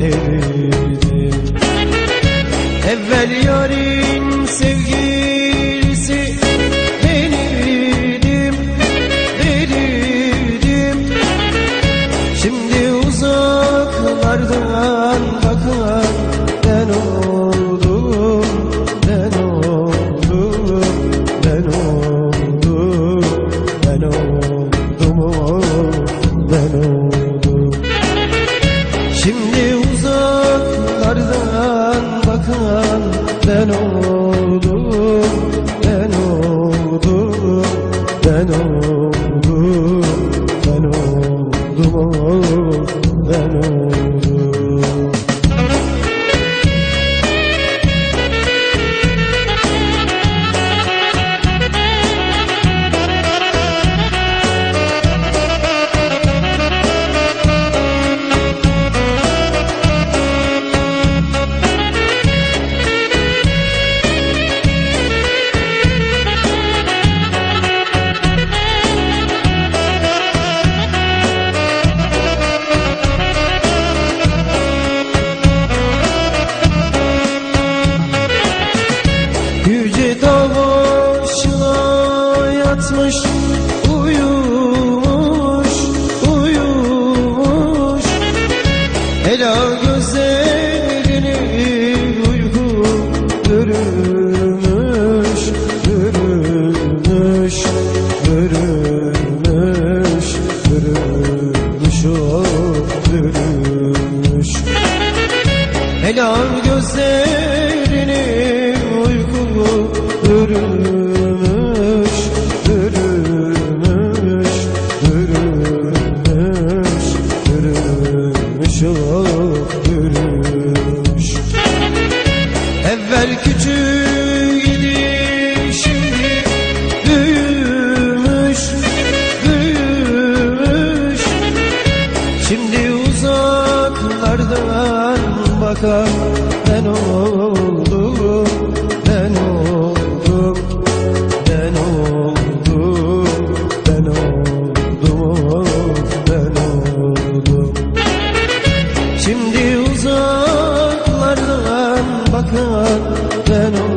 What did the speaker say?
eridim Evvel yarın sevgilisi ben oldum, ben oldum, ben oldum, ben oldum, ben oldum. Yatmış uyumuş uyumuş. Ela gözlerini uyku bürümüş bürümüş bürümüş bürümüş oh bürümüş. Helal gözlerini oh bürümüş. Evvel küçük idi şimdi büyümüş, büyümüş. Şimdi uzaklardan bakan ben oldum kadar ben o